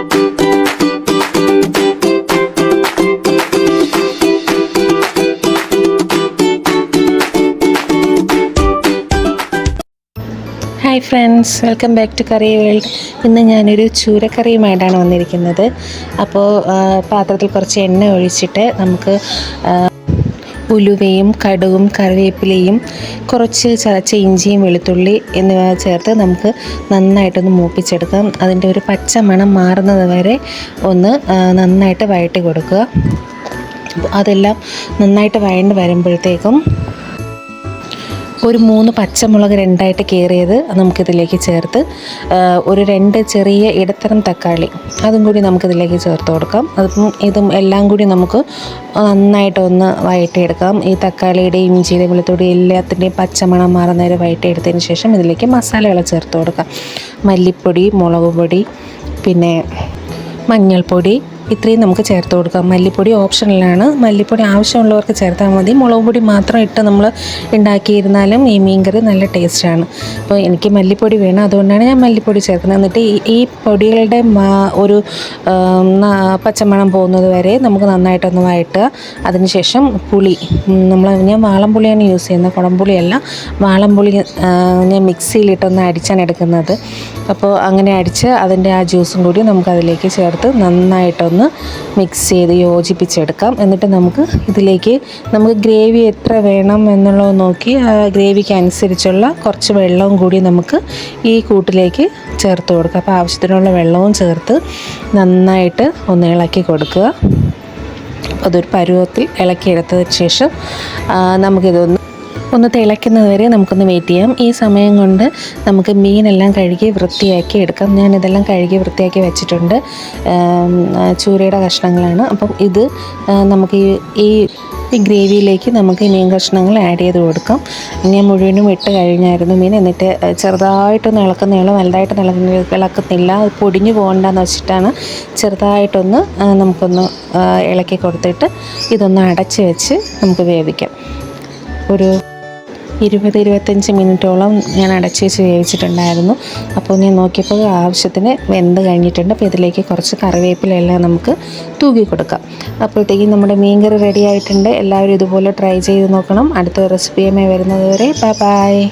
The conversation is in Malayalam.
Hi friends welcome back to curry world. ഇന്ന് ഞാനൊരു ചൂരക്കറിയുമായിട്ടാണ് വന്നിരിക്കുന്നത്. അപ്പോൾ പാത്രത്തിൽ കുറച്ച് എണ്ണ ഒഴിച്ചിട്ട് നമുക്ക് ഉലുവയും കടുകും കറിവേപ്പിലയും കുറച്ച് ചതച്ച ഇഞ്ചിയും വെളുത്തുള്ളി എന്നിവ ചേർത്ത് നമുക്ക് നന്നായിട്ടൊന്ന് മൂപ്പിച്ചെടുക്കാം. അതിന്റെ ഒരു പച്ച മണം മാറുന്നത് വരെ ഒന്ന് നന്നായിട്ട് വഴറ്റി കൊടുക്കുക. അതെല്ലാം നന്നായിട്ട് വഴണ്ട് വരുമ്പോഴത്തേക്കും ഒരു മൂന്ന് പച്ചമുളക് രണ്ടായിട്ട് കീറിയത് നമുക്കിതിലേക്ക് ചേർത്ത് ഒരു രണ്ട് ചെറിയ ഇടത്തരം തക്കാളി അതും കൂടി നമുക്കിതിലേക്ക് ചേർത്ത് കൊടുക്കാം. അതിപ്പം ഇതും എല്ലാം കൂടി നമുക്ക് നന്നായിട്ടൊന്ന് വഴറ്റിയെടുക്കാം. ഈ തക്കാളിയുടെയും ഇഞ്ചിയുടെ വെളുത്തുള്ളിയും എല്ലാത്തിന്റെയും പച്ചമണം മാറുന്ന വരെ വഴറ്റിയെടുത്തതിന് ശേഷം ഇതിലേക്ക് മസാലകൾ ചേർത്ത് കൊടുക്കാം. മല്ലിപ്പൊടി മുളക് പൊടി പിന്നെ മഞ്ഞൾപ്പൊടി ഇത്രയും നമുക്ക് ചേർത്ത് കൊടുക്കാം. മല്ലിപ്പൊടി ഓപ്ഷണലാണ് മല്ലിപ്പൊടി ആവശ്യമുള്ളവർക്ക് ചേർത്താൽ മതി. മുളക് പൊടി മാത്രം ഇട്ട് നമ്മൾ ഉണ്ടാക്കിയിരുന്നാലും ഈ മീൻകറി നല്ല ടേസ്റ്റാണ് അപ്പോൾ എനിക്ക് മല്ലിപ്പൊടി വേണം. അതുകൊണ്ടാണ് ഞാൻ മല്ലിപ്പൊടി ചേർക്കുന്നത്. എന്നിട്ട് ഈ പൊടികളുടെ ഒരു പച്ചമണം പോകുന്നത് വരെ നമുക്ക് നന്നായിട്ടൊന്ന് വഴട്ടുക അതിനുശേഷം പുളി. നമ്മൾ ഞാൻ വാളംപുളിയാണ് യൂസ് ചെയ്യുന്നത്. കുടംപുളിയല്ല. വാളംപുളി ഞാൻ മിക്സിയിലിട്ടൊന്ന് അടിച്ചാണ് എടുക്കുന്നത്. അപ്പോൾ അങ്ങനെ അടിച്ച് അതിന്റെ ആ ജ്യൂസും കൂടി നമുക്കതിലേക്ക് ചേർത്ത് നന്നായിട്ടൊന്ന് മിക്സ് ചെയ്ത് യോജിപ്പിച്ചെടുക്കാം. എന്നിട്ട് നമുക്ക് ഇതിലേക്ക് നമുക്ക് ഗ്രേവി എത്ര വേണം എന്നുള്ളത് നോക്കി ഗ്രേവിക്ക് അനുസരിച്ചുള്ള കുറച്ച് വെള്ളവും കൂടി നമുക്ക് ഈ കൂട്ടിലേക്ക് ചേർത്ത് കൊടുക്കുക അപ്പോൾ ആവശ്യത്തിനുള്ള വെള്ളവും ചേർത്ത് നന്നായിട്ട് ഒന്ന് ഇളക്കി കൊടുക്കുക. അതൊരു പരുവത്തിൽ ഇളക്കിയെടുത്തതിന് ശേഷം നമുക്കിതൊന്ന് ഒന്ന് തിളയ്ക്കുന്നത് വരെ നമുക്കൊന്ന് വെയിറ്റ് ചെയ്യാം. ഈ സമയം കൊണ്ട് നമുക്ക് മീനെല്ലാം കഴുകി വൃത്തിയാക്കി എടുക്കാം. ഞാൻ ഇതെല്ലാം കഴുകി വൃത്തിയാക്കി വെച്ചിട്ടുണ്ട്. ചൂരയുടെ കഷ്ണങ്ങളാണ്. അപ്പം ഇത് നമുക്ക് ഈ ഈ ഗ്രേവിയിലേക്ക് നമുക്ക് മീൻ കഷ്ണങ്ങൾ ആഡ് ചെയ്ത് കൊടുക്കാം. ഞാൻ മുഴുവനും ഇട്ട് കഴിഞ്ഞായിരുന്നു മീൻ. എന്നിട്ട് ചെറുതായിട്ടൊന്ന് ഇളക്കുന്നുള്ളൂ വലുതായിട്ട് ഇളക്കുന്ന ഇളക്കുന്നില്ല അത് പൊടിഞ്ഞു പോകണ്ടെന്ന് വെച്ചിട്ടാണ് ചെറുതായിട്ടൊന്ന് നമുക്കൊന്ന് ഇളക്കി കൊടുത്തിട്ട് ഇതൊന്ന് അടച്ച് വെച്ച് നമുക്ക് വേവിക്കാം. ഒരു ഇരുപത് ഇരുപത്തഞ്ച് മിനിറ്റോളം ഞാൻ അടച്ച് വെച്ച് വേവിച്ചിട്ടുണ്ടായിരുന്നു. അപ്പോൾ ഞാൻ നോക്കിയപ്പോൾ ആവശ്യത്തിന് വെന്ത് കഴിഞ്ഞിട്ടുണ്ട്. അപ്പോൾ ഇതിലേക്ക് കുറച്ച് കറിവേപ്പിലെല്ലാം നമുക്ക് തൂക്കി കൊടുക്കാം. അപ്പോഴത്തേക്കും നമ്മുടെ മീൻകറി റെഡി ആയിട്ടുണ്ട്. എല്ലാവരും ഇതുപോലെ ട്രൈ ചെയ്ത് നോക്കണം. അടുത്ത റെസിപ്പിയുമായി വരുന്നത് വരെ. ബൈ.